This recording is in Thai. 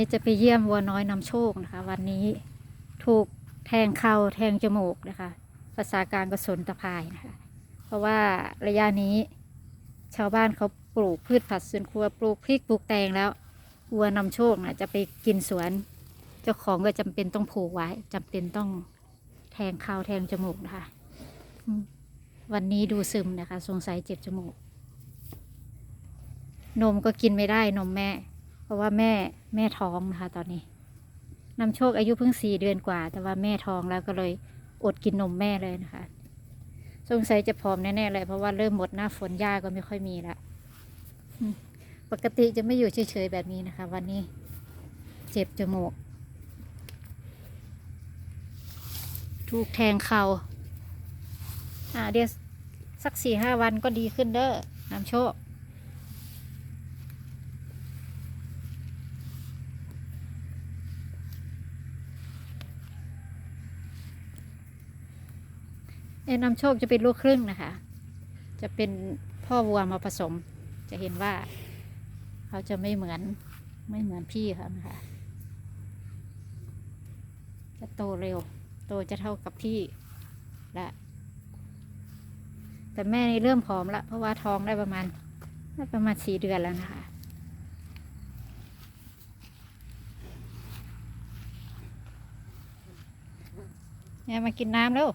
นี่จะไปเยี่ยมวัวน้อยนำโชคนะคะ วันนี้ถูกแทงเข่าแทงจมูกนะคะ ภาษากางก็สนตะพายนะคะ เพราะว่าระยะนี้ชาวบ้านเขาปลูกพืชผักสวนครัวปลูกพริกปลูกแตงแล้ววัวนำโชคนะจะไปกินสวน เจ้าของก็จำเป็นต้องผูกไว้จำเป็นต้องแทงเข่าแทงจมูกนะคะวันนี้ดูซึมนะคะ สงสัยเจ็บจมูก นมก็กินไม่ได้นมแม่ ราะว่าแม่แม่ท้องนะคะตอนนี้นำโชคอายุเพิ่งสี่เดือนกว่า แต่ว่าแม่ท้องแล้วก็เลยอดกินนมแม่เลยนะคะ สงสัยจะผอมแน่ๆเลยเพราะว่าเริ่มหมดหน้าฝนหญ้าก็ไม่ค่อยมีละปกติจะไม่อยู่เฉยๆแบบนี้นะคะ วันนี้เจ็บจมูก ถูกแทงเขา่าอ่าเดี๋ยวสักสี่ห้าวันก็ดีขึ้นเด้อนำโชค เอ็นำโชคจะเป็นลูกครึ่งนะคะ จะเป็นพ่อวัวมาผสม จะเห็นว่า เขาจะไม่เหมือนไม่เหมือนพี่เขานะคะจะโตเร็ว โตจะเท่ากับพี่และแต่แม่นี่เริ่มผอมละเพราะว่าท้องได้ประมาณได้ประมาณสี่เดือนแล้วนะคะ เนี่ยมากินน้ำแล้ว